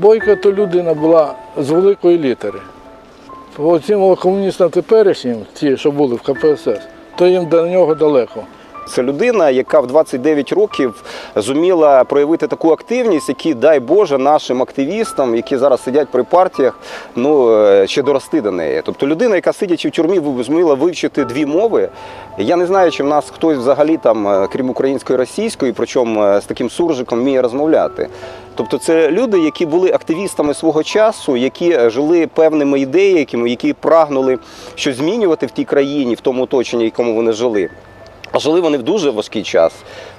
Бойко то людина була з великої літери. Оцим комуністам теперішнім, ті, що були в КПСС, то їм до нього далеко. Це людина, яка в 29 років зуміла проявити таку активність, які, дай Боже, нашим активістам, які зараз сидять при партіях, ну е, ще дорости до неї. Тобто людина, яка сидячи в тюрмі, зуміла вивчити дві мови. Я не знаю, чи в нас хтось взагалі там, е, крім української, російської, причому е, з таким суржиком вміє розмовляти. Тобто, це люди, які були активістами свого часу, які жили певними ідеями, які прагнули щось змінювати в тій країні, в тому оточенні, в якому вони жили. Жили вони в дуже важкий час.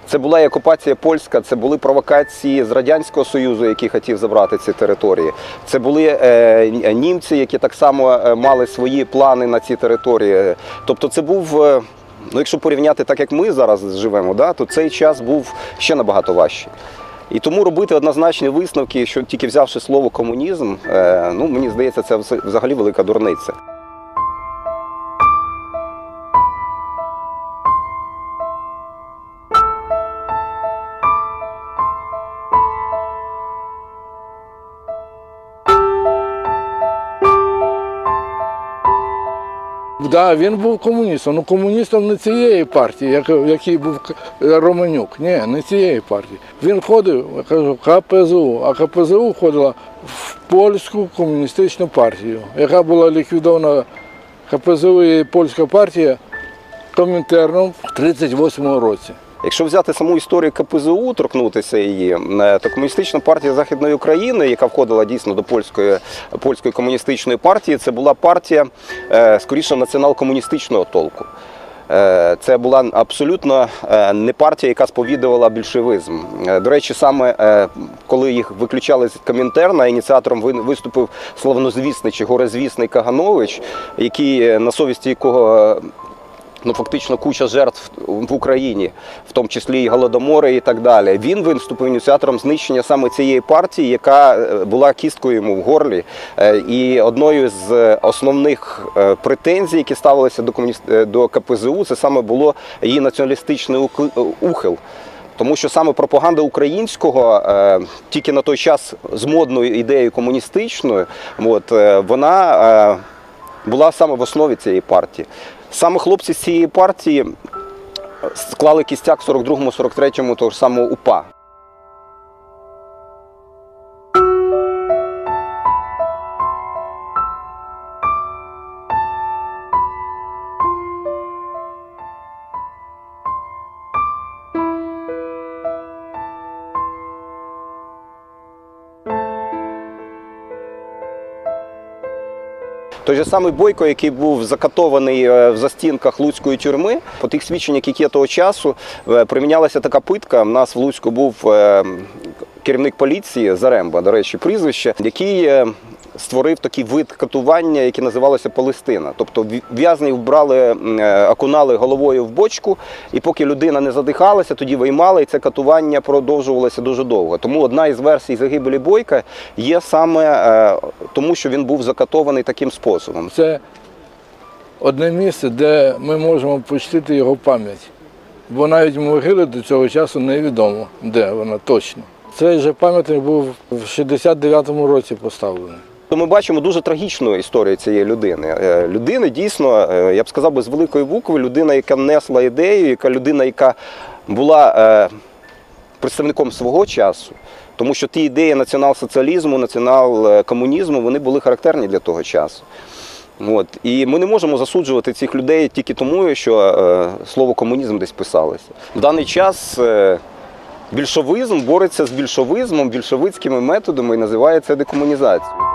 Це була і окупація польська, це були провокації з радянського союзу, який хотів забрати ці території. Це були е, німці, які так само е, мали свої плани на ці території. Тобто, це був. е, Ну, якщо порівняти так, як ми зараз живемо, да, то цей час був ще набагато важчий. І тому робити однозначні висновки, що тільки взявши слово комунізм, е, ну мені здається, це взагалі велика дурниця. Да, він був комуністом, ну комуністом не цієї партії, як, який був Романюк. Ні, не цієї партії. Він входив, я кажу, КПЗУ, а КПЗУ входила в польську комуністичну партію, яка була ліквідована КПЗУ і польська партія Комінтерном в 38-му році. Якщо взяти саму історію КПЗУ, торкнутися її, е, то комуністична партія Західної України, яка входила дійсно до польської польської комуністичної партії, це була партія е, скоріше націонал-комуністичного толку. Е, Це була абсолютно не партія, яка сповідувала більшовизм. До речі, саме коли їх виключали з Комінтерна, ініціатором ви- виступив славнозвісний чи горезвісний Каганович, який на совісті якого ну фактично куча жертв в Україні, в тому числі і голодомори і так далі. Він виступив ініціатором знищення саме цієї партії, яка е, була кісткою йому в горлі. Е, І одною з е, основних претензій, які ставилися до комуніст... до КПЗУ, це саме було її націоналістичний ухил. Тому що саме пропаганда українського тільки на той час з модною ідеєю комуністичною, от, вона була саме в основі цієї партії. Саме хлопці з цієї партії склали кістяк в 42-му, 43-му того ж самого УПА. Той же самий Бойко, який був закатований е, в застінках Луцької тюрми, по тих свідченнях, які є того часу, е, примінялася така питка. У нас в Луцьку був е, керівник поліції Заремба, до речі, прізвище, який е, створив такий вид катування, який називалося Палестина. Тобто в'язнів брали, е, окунали головою в бочку, і поки людина не задихалася, тоді виймали, і це катування продовжувалося дуже довго. Тому одна із версій загибелі Бойка є саме е, тому, що він був закатований таким способом. Це одне місце, де ми можемо почтити його пам'ять. Бо навіть могили до цього часу невідомо, де вона точно. Цей же пам'ятник був в 69-му році поставлений. То ми бачимо дуже трагічну історію цієї людини. Е, Людини дійсно, е, я б сказав з великої букви, людина, яка несла ідею, яка людина, яка була е, представником свого часу. Тому що ті ідеї націонал-соціалізму, націонал-комунізму, вони були характерні для того часу. От. І ми не можемо засуджувати цих людей тільки тому, що е, слово комунізм десь писалося. В даний час е, більшовизм бореться з більшовизмом, більшовицькими методами і називає це декомунізацією.